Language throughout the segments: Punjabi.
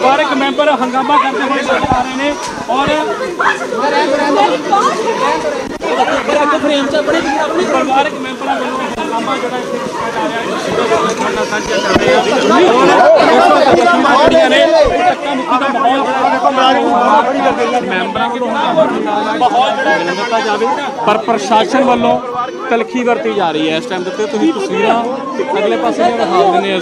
ਪਰਿਵਾਰਕ ਮੈਂਬਰ ਹੰਗਾਮਾ ਕਰਦੇ ਹੋਏ ਨਜ਼ਰ ਆ ਰਹੇ ਨੇ ਔਰ ਪਰਿਵਾਰਕ ਮੈਂਬਰਾਂ ਵੱਲੋਂ ਹੰਗਾਮਾ ਜਿਹੜਾ ਇੱਥੇ ਕੀਤਾ ਜਾ ਰਿਹਾ ਹੈ ਸਿੱਧਾ ਗੱਲ ਕਰਨਾ ਸਾਂਝਾ ਕਰ ਰਹੇ ਆ ਔਰ ਜਿਹੜੀਆਂ ਨੇ। ਧੱਕਾ ਮੁੱਕੀ ਦਾ ਮਾਹੌਲ ਮੈਂਬਰਾਂ ਵੱਲੋਂ ਮਾਹੌਲ ਜਿਹੜਾ ਹੈ ਦਿੱਤਾ ਜਾਵੇ ਪਰ ਪ੍ਰਸ਼ਾਸਨ ਵੱਲੋਂ ਤਲਖੀ ਵਰਤੀ ਜਾ ਰਹੀ ਹੈ। ਇਸ ਟਾਈਮ ਦੇ ਉੱਤੇ ਤੁਸੀਂ ਤਸਵੀਰਾਂ ਅਗਲੇ ਪਾਸੇ ਦੀਆਂ ਦਿਖਾ ਦਿੰਦੇ ਆ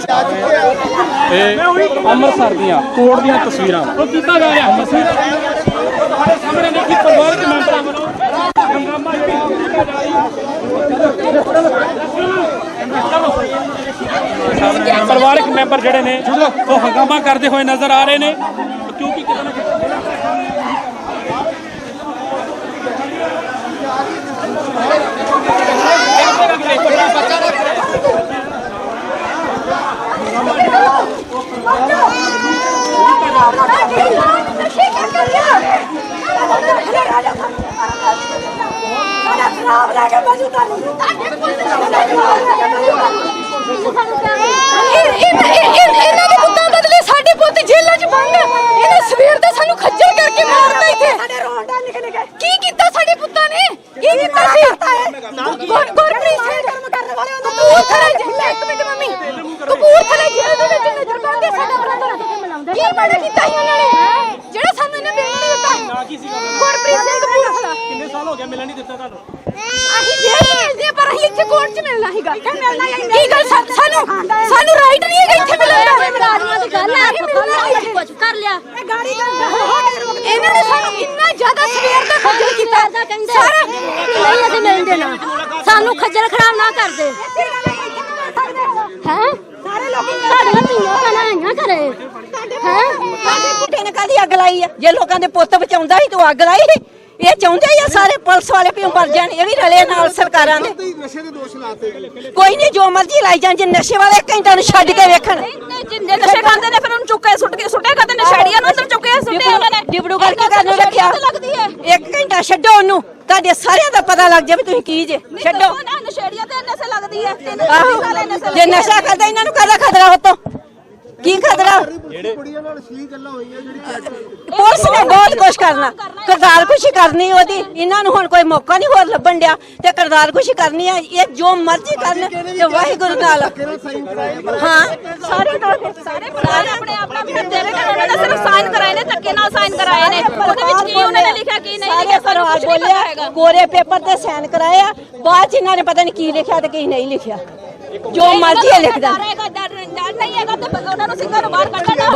ਇਹ ਅੰਮ੍ਰਿਤਸਰ ਦੀਆਂ ਕੋਰਟ ਦੀਆਂ ਤਸਵੀਰਾਂ। ਉਹ ਕੀਤਾ ਜਾ ਰਿਹਾ। ਤਸਵੀਰਾਂ ਤੁਹਾਡੇ ਸਾਹਮਣੇ ਨੇ ਕਿ ਪਰਿਵਾਰਕ ਮੈਂਬਰਾਂ ਵੱਲੋਂ ਹੰਗਾਮਾ ਜਿਹੜਾ ਕੀਤਾ ਜਾ ਰਿਹਾ ਹੈ ਪਰਿਵਾਰਕ ਮੈਂਬਰ ਜਿਹੜੇ ਨੇ ਉਹ ਹੰਗਾਮਾ ਕਰਦੇ ਹੋਏ ਨਜ਼ਰ ਆ ਰਹੇ ਨੇ। ਕਿਉਂਕਿ ਕਿਤੇ ਨਾ ਕਿਤੇ ਖਰਾਬ ਲੈ ਕੇ ਬਾਜੂ ਤੁਹਾਨੂੰ ਇਹਨਾਂ ਦੇ ਪੁੱਤਾਂ ਬਦਲੇ ਸਾਡੇ ਪੁੱਤ ਜੇਲ੍ਹਾਂ 'ਚ ਬੰਦ ਇਹਨੇ ਸਵੇਰ ਦਾ ਸਾਨੂੰ ਖੱਜਲ ਕਰਕੇ ਮਾਰਦਾ ਇੱਥੇ ਸਾਡੇ ਰੋਂਡਾ ਨਿਕਲ ਨਿਕਲ ਕੀ ਕੀਤਾ ਸਾਡੇ ਪੁੱਤਾਂ ਨੇ ਕੀ ਕੀਤਾ ਸੀ ਗੁਰ- ਗੁਰਪ੍ਰੀਤ ਸਿੰਘ ਕੰਮ ਕਰਨ ਵਾਲੇ ਉਹਨਾਂ ਕਪੂਰਥਲੇ ਜੇਲ੍ਹ ਇੱਕ ਮਿੰਟ ਮੰਮੀ ਕਪੂਰਥਲੇ ਜੇਲ੍ਹ ਦੇ ਵਿੱਚ ਨਜ਼ਰ ਪਾਉਂਦੇ ਸਾਡਾ ਬ੍ਰਦਰ ਕੀ ਮਾੜਾ ਕੀਤਾ ਸੀ ਉਹਨਾਂ ਨੇ ਜਿਹੜਾ ਸਾਨੂੰ ਇਹਨੇ ਬੇਲ ਨਹੀਂ ਦਿੱਤਾ ਗੁਰਪ੍ਰੀਤ ਸਿੰਘ ਕਪੂਰਥਲਾ ਕਿੰਨੇ ਸਾਲ ਹੋ ਗਏ ਮਿਲਣ ਨਹੀਂ ਦਿੱਤਾ ਤੁਹਾਨੂੰ ਅਸੀਂ ਜੇਲ੍ਹ ਚ ਮਿਲਦੇ ਆ, ਪਰ ਅਸੀਂ ਇੱਥੇ ਕੋਰਟ 'ਚ ਮਿਲਣਾ ਸੀਗਾ ਕੀ ਗੱਲ ਸਾ- ਸਾਨੂੰ ਸਾਨੂੰ ਰਾਈਟ ਨਹੀਂ ਹੈਗਾ ਇੱਥੇ ਮਿਲਣ ਦਾ ਮੁਲਾਜ਼ਮਾਂ ਦੀ ਗੱਲ ਹੈ ਕੁਝ ਕਰ ਲਿਆ ਇਹ ਗਾੜੀ ਇਹਨਾਂ ਨੇ ਸਾਨੂੰ ਇੰਨਾ ਜ਼ਿਆਦਾ ਸਵੇਰ ਦਾ ਖੱਜਲ ਕੀਤਾ ਸਾਰਾ ਨਹੀਂ ਅਸੀਂ ਮਿਲਣ ਦੇਣਾ ਸਾਨੂੰ ਖੱਜਲ ਖਰਾਬ ਨਾ ਕਰਦੇ ਹੈ ਸਾਰੇ ਲੋਕੀ ਸਾਡੀਆਂ ਧੀਆਂ ਭੈਣਾਂ ਆਈਆਂ ਘਰੇ ਹੈ ਸਾਡੇ ਪੁੱਠੇ ਨੇ ਕਾਦੀ ਅੱਗ ਲਾਈ ਆ ਜੇ ਲੋਕਾਂ ਦੇ ਪੁੱਤ ਬਚਾਉਂਦਾ ਸੀ ਤੂੰ ਅੱਗ ਲਾਈ ਸੀ? ਇਹ ਚਾਹੁੰਦੇ ਹੀ ਆ ਸਾਰੇ ਪੁਲਿਸ ਵਾਲੇ ਵੀ ਮਰ ਜਾਣ? ਇਹ ਵੀ ਰਲੇ ਨਾਲ ਸਰਕਾਰਾਂ ਦੇ। ਨਸ਼ੇ ਦੇ ਦੋਸ਼ ਲਾਤੇ ਕੋਈ ਨਹੀਂ ਜੋ ਮਰਜ਼ੀ ਲਾਈ ਜਾਣ ਜੇ ਨਸ਼ੇ ਵਾਲੇ ਘੰਟਾ ਨੂੰ ਛੱਡ ਕੇ ਵੇਖਣ। ਜਿੰਨੇ ਨਸ਼ੇ ਖਾਂਦੇ ਨੇ ਫਿਰ ਉਹਨੂੰ ਚੁੱਕੇ ਸੁੱਟ ਕੇ ਸੁੱਟੇ ਕਰਦੇ ਨਸ਼ੇੜੀਆਂ ਨੂੰ ਅੰਦਰ ਚੁੱਕੇ ਸੁੱਟੇ ਉਹਨਾਂ ਨੇ। ਡਿਬੜੂਗੜ੍ਹ ਕੀ ਕਰਨ ਰੱਖਿਆ? ਲੱਗਦੀ ਹੈ। ਇੱਕ ਘੰਟਾ ਛੱਡੋ ਉਹਨੂੰ। ਤੁਹਾਡੇ ਸਾਰਿਆਂ ਦਾ ਪਤਾ ਲੱਗ ਜਾਵੇ ਤੁਸੀਂ ਕੀ ਜੇ। ਛੱਡੋ। ਨਸ਼ੇੜੀਆਂ ਤੇ ਨਸ਼ੇ ਲੱਗਦੀ ਹੈ। ਜੇ ਨਸ਼ਾ ਕਰਦਾ ਇਹਨਾਂ ਨੂੰ ਕਾਹਦਾ ਖਤਰਾ ਹੋਤੋਂ ਕੀ ਖਤਰਾ? ਕੁੜੀਆਂ ਨਾਲ ਸੀ ਗੱਲਾਂ ਹੋਈਆਂ ਜਿਹੜੀ ਪੁਲਿਸ ਨੇ ਬਹੁਤ ਕੁਝ ਕਰਨਾ। ਕਰਤਾਰ ਖੁਸ਼ੀ ਕਰਨੀ ਉਹਦੀ। ਇਹਨਾਂ ਨੂੰ ਹੁਣ ਕੋਈ ਮੌਕਾ ਨਹੀਂ ਹੋਰ ਲੱਭਣ ਡਿਆ ਤੇ ਕਰਤਾਰ ਖੁਸ਼ੀ ਕਰਨੀ ਹੈ ਇਹ ਜੋ ਮਰਜ਼ੀ ਕਰਨ ਤੇ ਵਾਹਿਗੁਰੂ ਨਾਲ। ਕਿਹੜਾ ਸਾਈਨ ਕਰਾਏ ਹਾਂ। ਸਾਰੇ ਨਾਲ ਸਾਰੇ ਨੇ ਆਪਣੇ ਆਪ ਨਾਲ ਵੀ ਤੇਰੇ ਨਾਲ ਉਹਨਾਂ ਨੇ ਸਿਰਫ ਸਾਈਨ ਕਰਾਏ ਨੇ ਧੱਕੇ ਨਾਲ ਸਾਈਨ ਕਰਾਏ ਨੇ। ਉਹਦੇ ਵਿੱਚ ਕੀ ਉਹਨਾਂ ਨੇ ਲਿਖਿਆ ਕੀ ਨਹੀਂ ਲਿਖਿਆ ਸਾਨੂੰ ਪਰਿਵਾਰ ਕੁਝ ਨਹੀਂ ਪਤਾ ਬੋਲਿਆ ਕੋਰੇ ਪੇਪਰ ਤੇ ਸਾਈਨ ਕਰਾਏ ਆ। ਬਾਅਦ ਚ ਇਹਨਾਂ ਨੇ ਪਤਾ ਨਹੀਂ ਕੀ ਲਿਖਿਆ ਤੇ ਕੀ ਨਹੀਂ ਲਿਖਿਆ। ਜੋ ਮਰਜ਼ੀ ਸਿੰਘਾਂ ਨੂੰ ਬਾਹਰ ਕੱਢਣਾ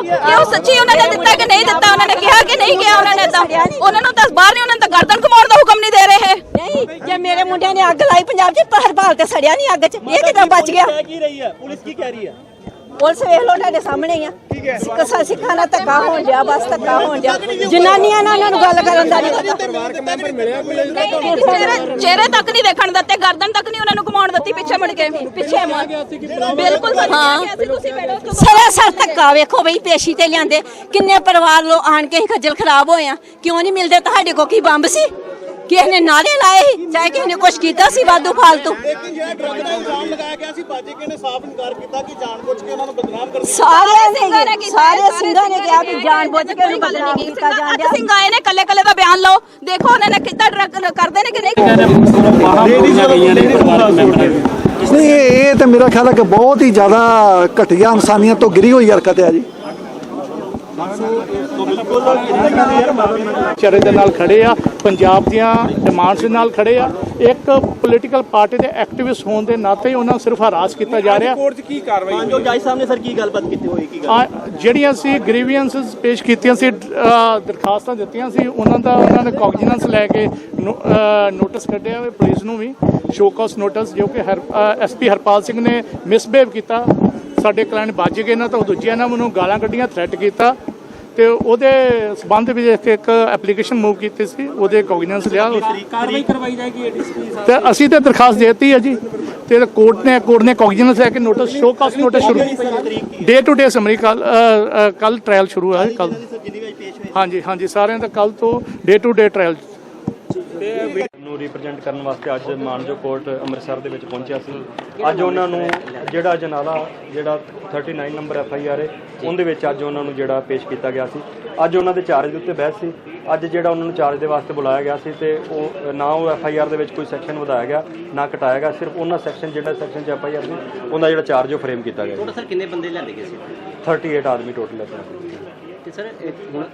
ਕਿ ਉਹ। ਸੱਚੀ ਉਹਨਾਂ ਨੇ ਦਿੱਤਾ ਕਿ ਨਹੀਂ ਦਿੱਤਾ? ਉਹਨਾਂ ਨੇ ਕਿਹਾ ਕਿ ਨਹੀਂ ਕਿਹਾ ਉਹਨਾਂ ਨੇ ਤਾਂ। ਉਹਨਾਂ ਨੂੰ ਤਾਂ ਬਾਹਰ ਨਹੀਂ ਉਹਨਾਂ ਨੂੰ ਤਾਂ ਗਰਦਨ ਘੁਮਾਉਣ ਦਾ ਹੁਕਮ ਨਹੀਂ ਦੇ ਰਹੇ ਨਹੀਂ ਜੇ ਮੇਰੇ ਮੁੰਡਿਆਂ ਨੇ ਅੱਗ ਲਾਈ ਪੰਜਾਬ 'ਚ ਪਰ ਹਰਪਾਲ ਤੇ ਸੜਿਆ ਨਹੀਂ ਅੱਗ 'ਚ। ਇਹ ਕਿਦਾਂ ਬਚ ਗਿਆ? ਕੀ ਰਹੀ ਹੈ? ਪੁਲਿਸ ਕੀ ਕਹਿ ਰਹੀ ਹੈ? ਪੁਲਿਸ ਵੇਖ ਲੋ ਤੁਹਾਡੇ ਸਾਹਮਣੇ ਹੀ ਆ। ਸਿੱਖਾਂ ਸਿੱਖਾਂ ਨਾਲ ਧੱਕਾ ਹੋਣ ਡਿਆ ਬਸ ਧੱਕਾ ਹੋਣ ਡਿਆ। ਜਨਾਨੀਆਂ ਨਾਲ ਉਹਨਾਂ ਨੂੰ ਗੱਲ ਕਰਨ ਦਾ ਨਹੀਂ ਪਤਾ। ਪਰਿਵਾਰਕ ਮੈਂਬਰ ਮਿਲਿਆ ਕੋਈ ਅਜੇ ਤੱਕ? ਚਿਹਰੇ ਚਿਹਰੇ ਤੱਕ ਨਹੀਂ ਦੇਖਣ ਦਿੱਤੇ ਗਰਦਨ ਤੱਕ ਨਹੀਂ ਉਹਨਾਂ ਨੂੰ ਘੁਮਾਉਣ ਦਿੱਤੀ ਪਿੱਛੇ ਮੁੜ ਕੇ। ਪਿੱਛੇ ਮੁੜ ਬਿਲਕੁਲ ਸਹੀ ਹਾਂ। ਕਿਹਾ ਸੀ ਤੁਸੀਂ ਬੈਠੋ ਸਰਾਸਰ ਧੱਕਾ ਵੇਖੋ ਬਈ ਪੇਸ਼ੀ ਤੇ ਲਿਆਂਦੇ। ਕਿੰਨੇ ਪਰਿਵਾਰ ਲੋ ਆਣ ਕੇ ਹੀ ਖੱਜਲ ਖਰਾਬ ਹੋਏ ਆ। ਕਿਉਂ ਨਹੀਂ ਮਿਲਦੇ? ਤੁਹਾਡੇ ਕੋ ਕੀ ਬੰਬ ਸੀ? ਕਿਸੇ ਨੇ ਨਾਰੇ ਲਾਏ ਸੀ ਚਾਹੇ ਕਿਸੇ ਨੇ ਕੁਛ ਕੀਤਾ ਸੀ ਵਾਧੂ ਫਾਲਤੂ। ਲੇਕਿਨ ਜਿਹੜਾ ਡਰਗ ਦਾ ਇਲਜ਼ਾਮ ਲਗਾਇਆ ਗਿਆ ਸੀ ਬਾਜੀ ਕੇ ਨੇ ਸਾਫ਼ ਇਨਕਾਰ ਕੀਤਾ ਕਿ ਜਾਣਬੁੱਝ ਕੇ ਉਹਨਾਂ ਨੂੰ ਬਦਨਾਮ ਕਰਨ ਸਾਰਿਆਂ ਸਿੰਘਾਂ ਨੇ ਸਾਰੇ ਸਿੰਘਾਂ ਨੇ ਕਿਹਾ ਵੀ ਜਾਣ ਬੁੱਝ ਕੇ ਉਹਨੂੰ ਬਦਨਾਮ ਨਹੀਂ ਕੀਤਾ ਜਾਂਦਾ ਸਿੰਘ ਆਏ ਨੇ ਕੱਲੇ ਕੱਲੇ ਦਾ ਬਿਆਨ ਲਓ। ਦੇਖੋ ਉਹਨਾਂ ਨੇ ਕਿੱਦਾਂ ਡਰਗ ਕਰਦੇ ਨੇ ਕਿ ਨਹੀਂ ਬੋਲੀਆਂ ਗਈਆਂ ਨੇ ਪਰਿਵਾਰਕ ਮੈਂਬਰਾਂ ਦੀਆਂ ਨਹੀਂ ਇਹ ਇਹ ਤਾਂ ਮੇਰਾ ਖਿਆਲ ਹੈ ਕਿ ਬਹੁਤ ਹੀ ਜ਼ਿਆਦਾ ਘਟੀਆ ਇਨਸਾਨੀਅਤ ਤੋਂ ਗਿਰੀ ਹੋਈ ਹਰਕਤ ਹੈ ਜੀ। ਚਰੇ ਦੇ ਨਾਲ ਖੜੇ ਆ ਪੰਜਾਬ ਦੀਆਂ ਡਿਮਾਂਡਸ ਦੇ ਨਾਲ ਖੜੇ ਆ। ਇੱਕ ਪੋਲੀਟੀਕਲ ਪਾਰਟੀ ਦੇ ਐਕਟਿਵਿਸਟ ਹੋਣ ਦੇ ਨਾਤੇ ਉਹਨਾਂ ਨੂੰ ਸਿਰਫ ਹਰਾਸ ਕੀਤਾ ਜਾ ਰਿਹਾ। ਕੋਰਟ 'ਚ ਕੀ ਕਾਰਵਾਈ ਜੋ ਜੱਜ ਸਾਹਿਬ ਨੇ ਸਰ ਕੀ ਗੱਲਬਾਤ ਕੀਤੀ ਹੋਈ ਕੀ ਆ, ਜਿਹੜੀਆਂ ਸੀ ਗ੍ਰੀਵੀਅੰਸਸ ਪੇਸ਼ ਕੀਤੀਆਂ ਸੀ ਦਰਖਾਸਤਾਂ ਦਿੱਤੀਆਂ ਸੀ ਉਹਨਾਂ ਦਾ ਉਹਨਾਂ ਨੇ ਕੌਗਨੀਨੈਂਸ ਲੈ ਕੇ ਨੋਟਿਸ ਕੱਢਿਆ ਹੋਇਆ ਪੁਲਿਸ ਨੂੰ ਵੀ ਸ਼ੋਕਾਸ ਨੋਟਿਸ ਜੋ ਕਿ ਐਸਪੀ ਹਰਪਾਲ ਸਿੰਘ ਨੇ ਮਿਸਬਿਹੇਵ ਕੀਤਾ। ਸਾਡੇ ਕਲਾਇੰਟ ਬਚ ਗਏ ਨਾ ਤਾਂ ਦੂਜਿਆਂ ਨੇ ਮੈਨੂੰ ਗਾਲਾਂ ਕੱਢੀਆਂ ਥ੍ਰੈਟ ਕੀਤਾ। ਤੇ ਉਹਦੇ ਸਬੰਧ ਵਿੱਚ ਇੱਕ- ਇੱਕ ਐਪਲੀਕੇਸ਼ਨ ਮੂਵ ਕੀਤੀ ਸੀ ਉਹਦੇ ਕੌਗਨੀਨੈਂਸ ਲਿਆ। ਕਾਰਵਾਈ ਕਰਵਾਈ ਜਾਏਗੀ ਏਡੀਸੀ ਤੇ ਅਸੀਂ ਤੇ ਦਰਖਾਸਤ ਦੇਤੀ ਹੈ ਜੀ। ਤੇ ਕੋਰਟ ਨੇ ਕੋਰਟ ਨੇ ਕੌਗਨੀਨੈਂਸ ਲੈ ਕੇ ਨੋਟਿਸ ਸ਼ੋ ਕਾਸ ਨੋਟਿਸ ਸ਼ੁਰੂ ਡੇ ਟੂ ਡੇ ਸਮਰੀ ਕੱਲ ਕੱਲ ਟ੍ਰਾਇਲ ਸ਼ੁਰੂ ਹੈ ਕੱਲ। ਹਾਂਜੀ ਹਾਂਜੀ ਸਾਰਿਆਂ ਦਾ ਕੱਲ ਤੋਂ ਡੇ ਟੂ ਡੇ ਟ੍ਰਾਇਲ ਨੂੰ ਰਿਪਰੈਜ਼ੈਂਟ ਕਰਨ ਵਾਸਤੇ ਅੱਜ ਮਾਨਜੋ ਕੋਰਟ ਅੰਮ੍ਰਿਤਸਰ ਦੇ ਵਿੱਚ ਪਹੁੰਚਿਆ ਸੀ। ਅੱਜ ਉਹਨਾਂ ਨੂੰ ਜਿਹੜਾ ਜਨਾਲਾ ਜਿਹੜਾ 39 ਨੰਬਰ ਐਫ ਆਈ ਆਰ ਹੈ ਉਹਦੇ ਵਿੱਚ ਅੱਜ ਉਹਨਾਂ ਨੂੰ ਜਿਹੜਾ ਪੇਸ਼ ਕੀਤਾ ਗਿਆ ਸੀ। ਅੱਜ ਉਹਨਾਂ ਦੇ ਚਾਰਜ ਦੇ ਉੱਤੇ ਬਹਿਸ ਸੀ। ਅੱਜ ਜਿਹੜਾ ਉਹਨਾਂ ਨੂੰ ਚਾਰਜ ਦੇ ਵਾਸਤੇ ਬੁਲਾਇਆ ਗਿਆ ਸੀ ਤੇ ਉਹ ਨਾ ਉਹ ਐਫ ਆਈ ਆਰ ਦੇ ਵਿੱਚ ਕੋਈ ਸੈਕਸ਼ਨ ਵਧਾਇਆ ਗਿਆ ਨਾ ਘਟਾਇਆ ਗਿਆ ਸਿਰਫ ਉਹਨਾਂ ਸੈਕਸ਼ਨ ਜਿਹੜਾ ਸੈਕਸ਼ਨ ਚ ਐਫ ਆਈ ਆਰ ਸੀ ਉਹਦਾ ਜਿਹੜਾ ਚਾਰਜ ਉਹ ਫਰੇਮ ਕੀਤਾ ਗਿਆ ਟੋਟਲ ਸਰ ਕਿੰਨੇ ਬੰਦੇ ਲਿਆਂਦੇ ਗਏ ਸੀ? 38 ਆਦਮੀ ਟੋਟਲ ਹੈ ਤੇ ਸਰ ਇਹ ਹੁਣ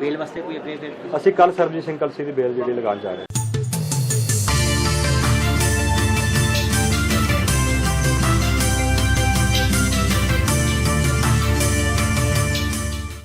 ਬੇਲ ਵਾਸਤੇ ਕੋਈ ਅੱਗੇ ਫਿਰ ਅਸੀਂ ਕੱਲ ਸਰਬਜੀਤ ਸਿੰਘ ਕਲਸੀ ਦੀ ਬੇਲ ਜਿਹੜੀ ਲਗਾਉਣ ਜਾ ਰਹੇ ਹਾਂ।